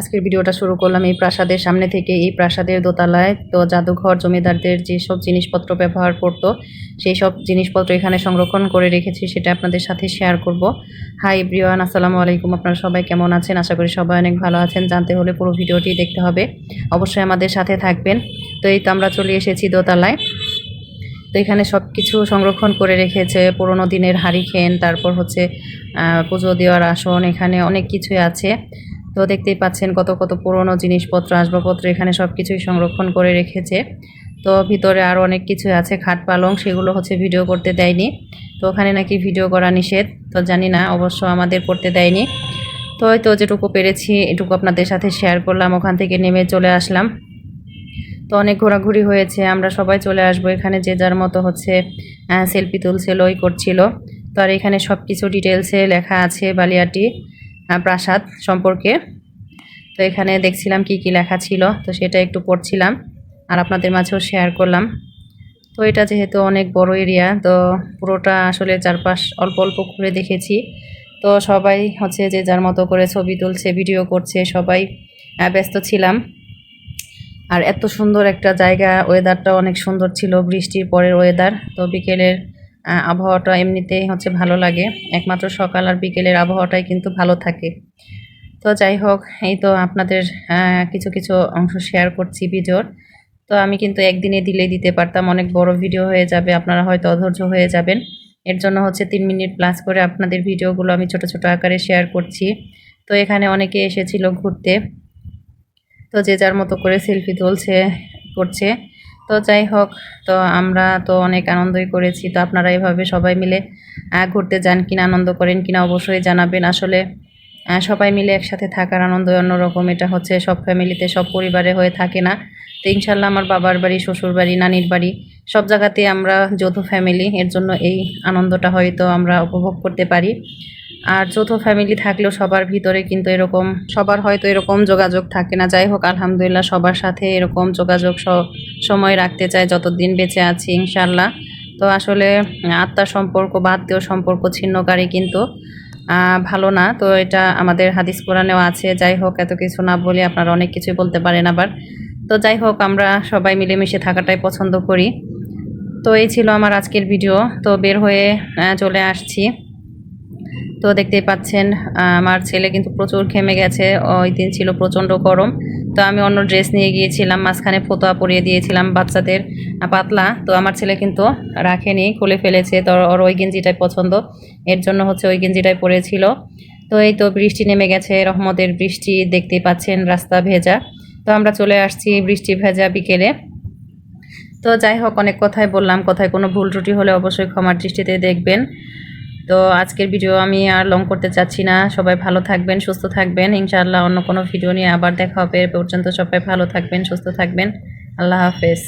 আজকের ভিডিওটা শুরু করলাম এই প্রাসাদের সামনে থেকে। এই প্রাসাদের দোতলায় তো জাদুঘর জমিদারদের যেসব জিনিসপত্র ব্যবহার করতো সেই সব জিনিসপত্র এখানে সংরক্ষণ করে রেখেছি, সেটা আপনাদের সাথে শেয়ার করব। হাই ব্রিয়ান আসসালামু আলাইকুম। আপনারা সবাই কেমন আছেন? আশা করি সবাই অনেক ভালো আছেন। জানতে হলে পুরো ভিডিওটি দেখতে হবে। অবশ্যই আমাদের সাথে থাকবেন। তো এই তো আমরা চলে এসেছি দোতলায়। তো এখানে সব কিছু সংরক্ষণ করে রেখেছে। পুরোনো দিনের হারিকেন তারপর হচ্ছে পুজো দেওয়ার আসন, এখানে অনেক কিছুই আছে। তো দেখতেই পাচ্ছেন কত কত পুরনো জিনিসপত্র, আসবাবপত্র এখানে সব কিছুই সংরক্ষণ করে রেখেছে। তো ভিতরে আরও অনেক কিছু আছে, খাট পালং সেগুলো হচ্ছে ভিডিও করতে দেয়নি। তো ওখানে নাকি ভিডিও করা নিষেধ, তো জানি না, অবশ্য আমাদের করতে দেয়নি। তো হয়তো যেটুকু পেরেছি, এটুকু আপনাদের সাথে শেয়ার করলাম, ওখান থেকে নেমে চলে আসলাম। তো অনেক ঘোরাঘুরি হয়েছে, আমরা সবাই চলে আসব। এখানে যে যার মতো হচ্ছে সেলফি তুলছিল ওই করছিল। তো আর এখানে সব কিছু ডিটেলসে লেখা আছে বালিয়াটি। প্রাসাদ সম্পর্কে। তো এখানে দেখছিলাম কি কি লেখা ছিল, তো সেটা একটু পড়ছিলাম আর আপনাদের মাঝেও শেয়ার করলাম। তো এটা যেহেতু অনেক বড় এরিয়া তো পুরোটা আসলে চারপাশ অল্প অল্প করে দেখেছি। তো সবাই হচ্ছে যে যার মতো করে ছবি তুলছে ভিডিও করছে, সবাই ব্যস্ত ছিলাম। আর এত সুন্দর একটা জায়গা ওয়েদারটা অনেক সুন্দর ছিল, বৃষ্টির পরের ওয়েদার তো বিকেলের আবহাওয়াটা এমনিতেই হচ্ছে ভালো লাগে। একমাত্র সকাল আর বিকেলের আবহাওয়াটাই কিন্তু ভালো থাকে। তো যাই হোক, এই তো আপনাদের কিছু কিছু অংশ শেয়ার করছি ভিডিওর। তো আমি কিন্তু একদিনে দিলেই দিতে পারতাম। অনেক বড় ভিডিও হয়ে যাবে, আপনারা হয়তো অধৈর্য হয়ে যাবেন। এর জন্য হচ্ছে তিন মিনিট প্লাস করে আপনাদের ভিডিওগুলো আমি ছোট ছোট আকারে শেয়ার করছি। তো এখানে অনেকে এসেছিল ঘুরতে। তো যে যার মতো করে সেলফি তুলছে, করছে। তো যাই হোক, তো আমরা তো অনেক আনন্দই করেছি। তো আপনারা এভাবে সবাই মিলে ঘুরতে যান, কিনা আনন্দ করেন, কিনা অবশ্যই জানাবেন। আসলে সবাই মিলে একসাথে থাকার আনন্দ অন্যরকম। এটা হচ্ছে সব ফ্যামিলিতে, সব পরিবারে হয়ে থাকে না। তো ইনশাল্লাহ আমার বাবার বাড়ি, শ্বশুর বাড়ি, নানির বাড়ি, সব জায়গাতে আমরা যৌথ ফ্যামিলি। এর জন্য এই আনন্দটা হয়তো আমরা উপভোগ করতে পারি। আর যৌথ ফ্যামিলি থাকলেও সবার ভিতরে কিন্তু এরকম, সবার হয়তো এরকম যোগাযোগ থাকে না। যাই হোক, আলহামদুলিল্লাহ সবার সাথে এরকম যোগাযোগ সময় রাখতে চাই, যতদিন বেঁচে আছি ইনশাল্লাহ তো আসলে আত্মার সম্পর্ক বা আত্মীয় সম্পর্ক ছিন্নকারী কিন্তু ভালো না। তো এটা আমাদের হাদিস কোরআনেও আছে। যাই হোক, এত কিছু না বলে আপনারা অনেক কিছুই বলতে পারেন আবার। তো যাই হোক, আমরা সবাই মিলেমিশে থাকাটাই পছন্দ করি। তো এই ছিল আমার আজকের ভিডিও তো বের হয়ে চলে আসছি। তো দেখতেই পাচ্ছেন আমার ছেলে কিন্তু প্রচুর ঘেমে গেছে। ওই দিন ছিল প্রচণ্ড গরম। তো আমি অন্য ড্রেস নিয়ে গিয়েছিলাম, মাঝখানে ফতোয়া পরিয়ে দিয়েছিলাম বাচ্চাদের পাতলা। তো আমার ছেলে কিন্তু রাখেনি, খুলে ফেলেছে। তো ওর ওই গেঞ্জিটাই পছন্দ। এর জন্য হচ্ছে ওই গেঞ্জিটাই পরেছিল। তো এই তো বৃষ্টি নেমে গেছে, রহমতের বৃষ্টি দেখতেই পাচ্ছেন, রাস্তা ভেজা। তো আমরা চলে আসছি বৃষ্টি ভেজা বিকেলে। তো যাই হোক, অনেক কথাই বললাম। কথায় কোনো ভুল ত্রুটি হলে অবশ্যই ক্ষমার দৃষ্টিতে দেখবেন। তো আজকের ভিডিও আমি আর লং করতে চাচ্ছি না। সবাই ভালো থাকবেন, সুস্থ থাকবেন। ইনশাআল্লাহ অন্য কোনো ভিডিও নিয়ে আবার দেখা হবে। পর্যন্ত সবাই ভালো থাকবেন, সুস্থ থাকবেন। আল্লাহ হাফেজ।